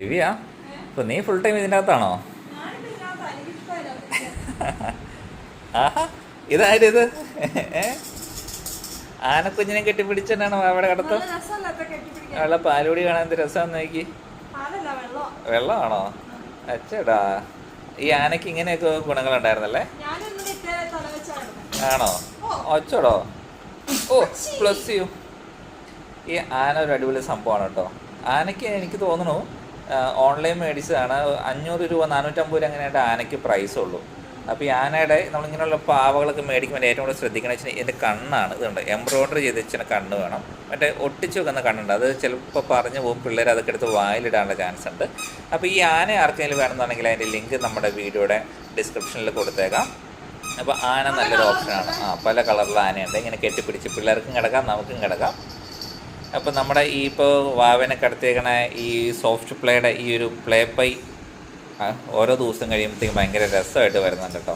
ദിവ്യ ഇപ്പൊ നീ full time ഇതിന്റെ അകത്താണോ ആഹാ ഇതായത് ഏ? ആനക്കുഞ്ഞിനെ കെട്ടിപ്പിടിച്ചാണ് അവിടെ കടത്ത്? അവളെ പാലുകൂടി കാണാൻ എന്ത് രസമാണെന്ന് നോക്കി. വെള്ളമാണോ? അച്ചടാ ഈ ആനക്ക് ഇങ്ങനെയൊക്കെ ഗുണങ്ങളുണ്ടായിരുന്നല്ലേ? ആണോ? ഒച്ചടോ ഓ പ്ലസ് യു ഈ ആന ഒരു അടിപൊളി സംഭവമാണ് കേട്ടോ. ആനയ്ക്ക് എനിക്ക് തോന്നുന്നു ഓൺലൈൻ മേടിച്ചതാണ്. അഞ്ഞൂറ് രൂപ നാനൂറ്റമ്പത് രൂപ അങ്ങനെയായിട്ട് ആനയ്ക്ക് പ്രൈസ് ഉള്ളൂ. അപ്പോൾ ഈ ആനയുടെ നമ്മളിങ്ങനെയുള്ള പാവകളൊക്കെ മേടിക്കുമ്പോൾ ഏറ്റവും കൂടുതൽ ശ്രദ്ധിക്കണം. വെച്ചാൽ ഇതിന്റെ കണ്ണാണ് ഇതുണ്ട് എംബ്രോയിഡറി ചെയ്ത് വെച്ചാൽ കണ്ണ് വേണം. മറ്റേ ഒട്ടിച്ച് വെക്കുന്ന കണ്ണുണ്ട്. അത് ചിലപ്പോൾ പറഞ്ഞു പോകും. പിള്ളേർ അതൊക്കെ എടുത്ത് വായിലിടാനുള്ള ചാൻസ് ഉണ്ട്. അപ്പോൾ ഈ ആന ആർക്കെങ്കിലും വേണമെന്നുണ്ടെങ്കിൽ അതിന്റെ ലിങ്ക് നമ്മുടെ വീഡിയോയുടെ ഡിസ്ക്രിപ്ഷനിൽ കൊടുത്തേക്കാം. അപ്പോൾ ആന നല്ലൊരു ഓപ്ഷനാണ് ആ പല കളറിലുള്ള ആനയുണ്ട്. ഇങ്ങനെ കെട്ടിപ്പിടിച്ച് പിള്ളേർക്കും കിടക്കാം നമുക്കും കിടക്കാം. അപ്പോൾ നമ്മുടെ ഈ ഇപ്പോൾ വാവനെ കടത്തിയേക്കണ ഈ സോഫ്റ്റ് പ്ലേയുടെ ഈ ഒരു പ്ലേ പൈ ഓരോ ദിവസം കഴിയുമ്പോഴത്തേക്കും ഭയങ്കര രസമായിട്ട് വരുന്നുണ്ട് കേട്ടോ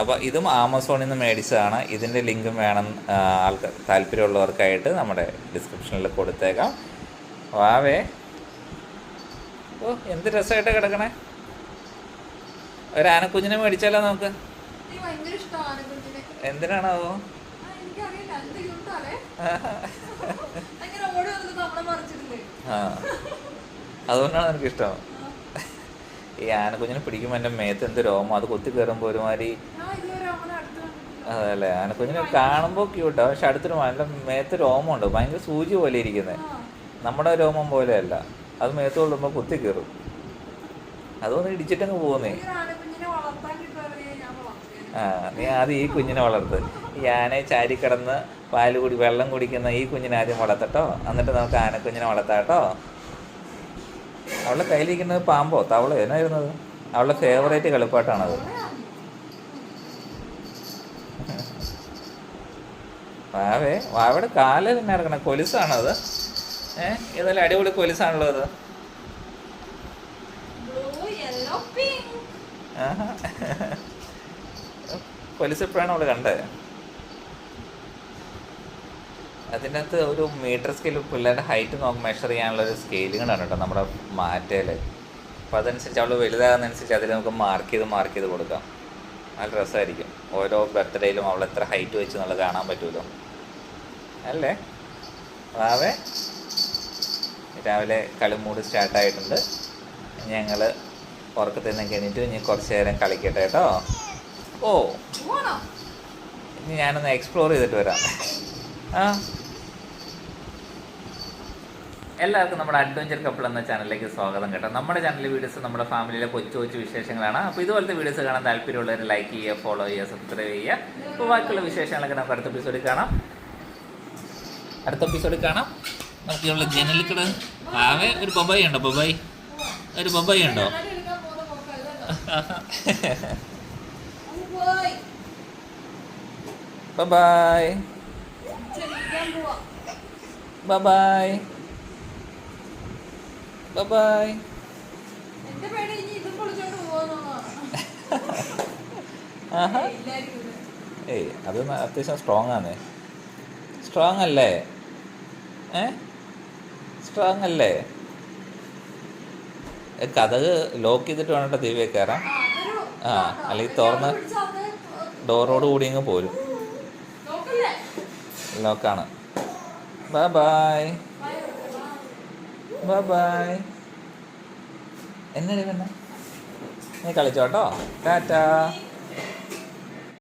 അപ്പോൾ ഇതും ആമസോണിൽ നിന്ന് മേടിച്ചതാണ്. ഇതിന്റെ ലിങ്കും വേണം ആൾക്കാർ ആൾക്ക് താല്പര്യമുള്ളവർക്കായിട്ട് നമ്മുടെ ഡിസ്ക്രിപ്ഷനിൽ കൊടുത്തേക്കാം. വാവേ ഓ എന്ത് രസമായിട്ട് കിടക്കണേ? ഒരു ആനക്കുഞ്ഞിനെ മേടിച്ചാലോ നമുക്ക്? എന്തിനാണാവോ? ആ. അതുകൊണ്ടാണ് എനിക്ക് ഇഷ്ടം ഈ ആനക്കുഞ്ഞിനെ പിടിക്കുമ്പോൾ എന്റെ മേത്ത് എന്ത് രോമം അത് കൊത്തി കയറുമ്പോൾ ഒരുമാതിരി അതല്ലേ ആനക്കുഞ്ഞിനെ കാണുമ്പോൾ ക്യൂട്ടാ പക്ഷെ അടുത്തൊരു നല്ല മേത്ത് രോമമുണ്ട്. ഭയങ്കര സൂചി പോലെ ഇരിക്കുന്നത് നമ്മുടെ രോമം പോലെയല്ല. അത് മേത്ത് കൊള്ളുമ്പോൾ കുത്തി കയറും അതൊന്ന് ഇടിച്ചിട്ടങ്ങ് പോകുന്നേ. ആ നീ ആദ്യം ഈ കുഞ്ഞിനെ വളർത്ത്. ഈ ആനയെ ചാരി കിടന്ന് കൂടി വെള്ളം കുടിക്കുന്ന ഈ കുഞ്ഞിനെ ആദ്യം വളർത്തട്ടോ. എന്നിട്ട് നമുക്ക് ആനക്കുഞ്ഞിനെ വളർത്താട്ടോ. അവളുടെ കയ്യിലിരിക്കുന്നത് പാമ്പോ തവളോ എന്നായിരുന്നത് അവളുടെ ഫേവറേറ്റ് കളിപ്പാട്ടാണത്. വാവേ വാവയുടെ കാൽ തന്നെ ഇറങ്ങണം? കൊലുസാണോ അത് ഏഹ് ഏതായാലും അടിപൊളി കൊലുസാണല്ലോ അത്. കൊലുസ് എപ്പോഴാണ് അവൾ കണ്ടത് അതിന്റെ അകത്ത് ഒരു മീറ്റർ സ്കെയിൽ പിള്ളേരുടെ ഹൈറ്റ് നോക്കി മെഷർ ചെയ്യാനുള്ള ഒരു സ്കെയിലുകളാണ് കേട്ടോ നമ്മുടെ മാറ്റയിൽ അപ്പോൾ അതനുസരിച്ച് അവൾ വലുതാകുന്നതനുസരിച്ച് അതിൽ നമുക്ക് മാർക്ക് ചെയ്ത് മാർക്ക് ചെയ്ത് കൊടുക്കാം. നല്ല രസമായിരിക്കും. ഓരോ ബർത്ത്ഡേയിലും അവൾ എത്ര ഹൈറ്റ് വെച്ച് നമ്മൾ കാണാൻ പറ്റുമല്ലോ അല്ലേ? വാവേ. രാവിലെ കളിമൂട് സ്റ്റാർട്ടായിട്ടുണ്ട് ഞങ്ങൾ ഉറക്കത്തിൽ നിന്ന് എണീറ്റ് ഇനി കുറച്ച് നേരം കളിക്കട്ടെ കേട്ടോ. ഓ. ഇനി ഞാനൊന്ന് എക്സ്പ്ലോർ ചെയ്തിട്ട് വരാം. ആ. എല്ലാവർക്കും നമ്മുടെ അഡ്വഞ്ചർ കപ്പിൾ എന്ന ചാനലിലേക്ക് സ്വാഗതം കേട്ടോ. നമ്മുടെ ചാനലിലെ വീഡിയോസ് നമ്മുടെ ഫാമിലിയിലെ കൊച്ചു കൊച്ചു വിശേഷങ്ങളാണ്. അപ്പോൾ ഇതുപോലത്തെ വീഡിയോസ് കാണാൻ താല്പര്യമുള്ളവർ ലൈക്ക് ചെയ്യുക ഫോളോ ചെയ്യുക സബ്സ്ക്രൈബ് ചെയ്യുക. അപ്പോൾ ബാക്കിയുള്ള വിശേഷങ്ങളൊക്കെ നമുക്ക് അടുത്ത എപ്പിസോഡിൽ കാണാം. അടുത്ത എപ്പിസോഡിൽ കാണാം. നമുക്ക് ഇവിടെ ജനലിക്കട ആവേ ഒരു ബൊബായി ഉണ്ടോ? ബൊബായി ഒരു ബൊബായി ഉണ്ടോ? ബൈ ബൈ ബൈ ബൈ ഏയ് അത് അത്യാവശ്യം സ്ട്രോങ് ആണ് സ്ട്രോങ് അല്ലേ? ഏ? സ്ട്രോങ് അല്ലേ? കഥക് ലോക്ക് ചെയ്തിട്ട് വേണം ദിവ്യ കയറാം ആ, അല്ലെങ്കിൽ തുറന്ന് ഡോറോട് കൂടി അങ്ങ് പോരും. ലോക്കാണ് ബൈ ബൈ ബൈ ബൈ എന്നടി പിന്നെ? നീ കളിച്ചോട്ടോ ടാറ്റാ.